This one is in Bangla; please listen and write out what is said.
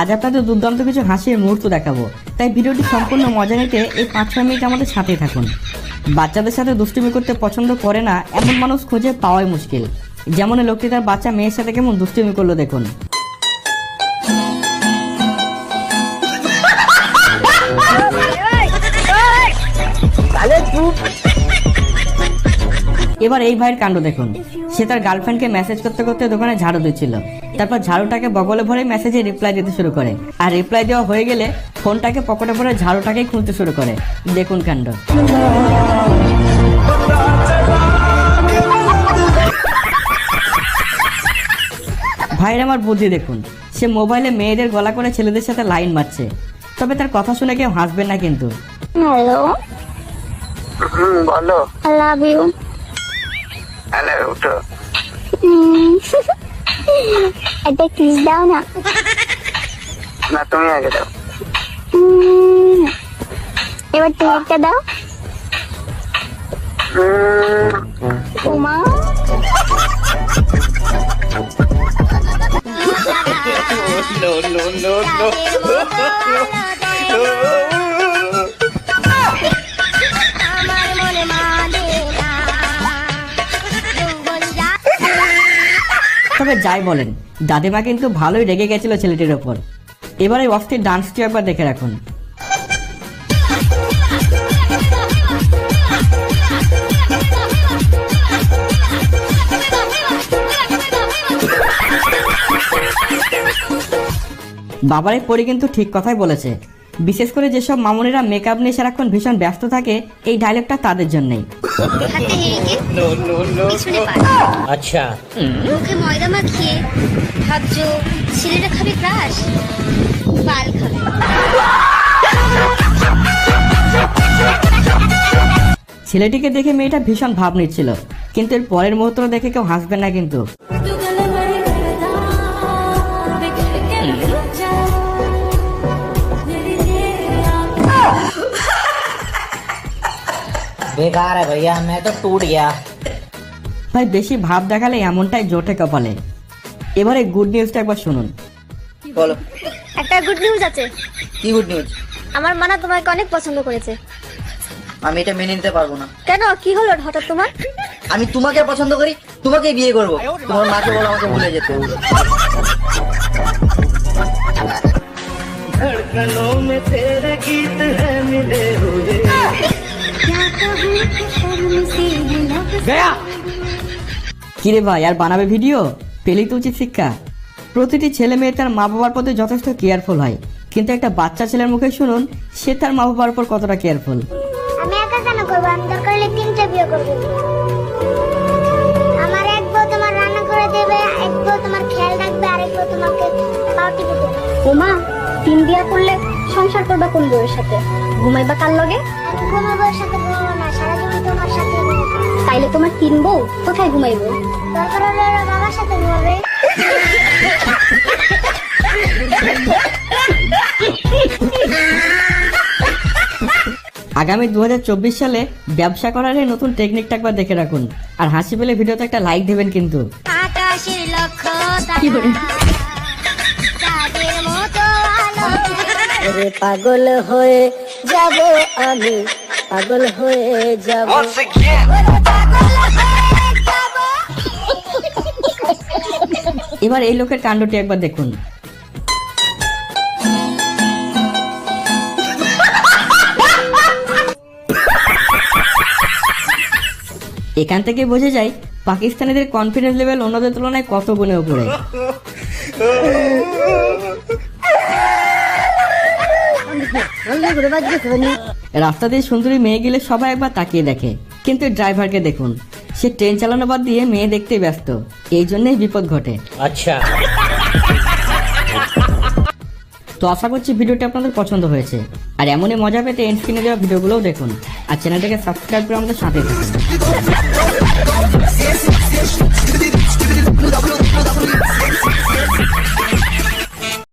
আজ আপনাদের দুর্দান্ত কিছু হাসির মুহূর্ত দেখাবো। তাই ভিডিওটি সম্পূর্ণ মজা নিতে এই পাঁচ ছয় মিনিট আমাদের সাথেই থাকুন। বাচ্চাদের সাথে দুষ্টুমি করতে পছন্দ করে না, এমন মানুষ খুঁজে পাওয়াই মুশকিল। যেমন লোকটি তার বাচ্চা মেয়ের সাথে কেমন দুষ্টুমি করল দেখুন। এবার এই ভাইয়ের কাণ্ড দেখুন। সে তার গার্লফ্রেন্ডকে মেসেজ করতে করতে দোকানে ঝাড়ু দিচ্ছিল। তারপর ঝাড়ুটাকে বগলে ভরে মেসেজে রিপ্লাই দিতে শুরু করে। আর রিপ্লাই দেওয়া হয়ে গেলে ফোনটাকে পকেটে ভরে ঝাড়ুটাকেই খুলতে শুরু করে। দেখুন কাণ্ড। ভাইয়ের আমার বুদ্ধি দেখুন। সে মোবাইলে মেয়েদের গলা করে ছেলেদের সাথে লাইন মারছে। তবে তার কথা শুনে কেউ হাসবেন না কিন্তু। হ্যালো। বলো। আই লাভ ইউ হ্যালো উঠো একটা কিস দাও না না তুমি আগে দাও এবার তুমি একটা দাও উম, উমা তবে যাই বলেন। দাদিমা কিন্তু ভালোই রেগে গেছিল ছেলেটির ওপর। এবারে অস্থির ডান্সটি একবার দেখে রাখুন। বাবার এই পরি কিন্তু ঠিক কথাই বলেছে। বিশেষ করে যেসব মামুনিরা মেকআপ নিয়ে সারাক্ষণ ভীষণ ব্যস্ত থাকে এই ডায়লগটা তাদের জন্যই। আচ্ছা। ময়দা মাখিয়ে ছেলেটা খাবে ক্রাশ বাল ছেলেটিকে দেখে মেয়েটা ভীষণ ভাব নিচ্ছিল কিন্তু এর পরের মুহূর্ত দেখে কেউ হাসবে না কিন্তু। बेकार है भैया मैं तो टूट गया ভাই বেশি ভাব দেখালে এমনটাই জোটে কপালে এবারে গুড নিউজটা একবার শুনুন বলো একটা গুড নিউজ আছে কি গুড নিউজ আমার মানা তোমাকে অনেক পছন্দ করেছে আমি এটা মেনে নিতে পারবো না কেন কি হলো হঠাৎ তোমার আমি তোমাকে পছন্দ করি তোমাকে বিয়ে করব তোমার মাকে বলো আমাকে ভুলে যেতে কিরে ভাই আর বানাবে ভিডিও? পেলেই তো উচিত শিক্ষা। প্রতিটি ছেলে মেয়ে তার মা বাবার প্রতি যথেষ্ট কেয়ারফুল হয়। কিন্তু একটা বাচ্চা ছেলের মুখে শুনুন সে তার মা বাবার উপর কতটা কেয়ারফুল। আমি একা কেন করব? আমি দরকার হলে তিনটে বিয়ে করব। আমার এক বউ তোমার রান্না করে দেবে এক বউ তোমার খেয়াল রাখবে আরেক বউ তোমাকে পাউটি দিবে। ওমা! তিন বিয়া করলে সংসার করবা কোন বউয়ের সাথে? ঘুমাইবা কার লগে? আমি কোনো বউয়ের সাথে ঘুমাবো না সারা জীবন তোমার সাথে তাইলে তোমার তিন বউ কোথায় ঘুমাইবো? দরকার হলে ওরা বাবার সাথে ঘুমাবে। আগামী দু হাজার চব্বিশ সালে ব্যবসা করার এই নতুন টেকনিকটা একবার দেখে রাখুন। আর হাসি পেলে ভিডিওতে একটা লাইক দেবেন কিন্তু। আকাশের লক্ষ্য পাগল হয়ে যাব আমি পাগল হয়ে যাব। এবার এই লোকের কাণ্ডটি একবার দেখুন। এখান থেকে বোঝা যায় পাকিস্তানিদের কনফিডেন্স লেভেল অন্যদের তুলনায় কত গুণে উপরে। রাস্তা দিয়ে সুন্দরী মেয়ে গেলে সবাই একবার তাকিয়ে দেখে কিন্তু ড্রাইভারকে দেখুন। সে ট্রেন চালানো বাদ দিয়ে মেয়ে দেখতে ব্যস্ত। এই জন্যই বিপদ ঘটে। আচ্ছা। তো আশা করছি ভিডিওটি আপনাদের পছন্দ হয়েছে। আর এমনই মজা পেতে এন্ড স্ক্রিনে দেওয়া ভিডিওগুলোও দেখুন। আর চ্যানেলটাকে সাবস্ক্রাইব করে আমাদের সাথে থাকুন।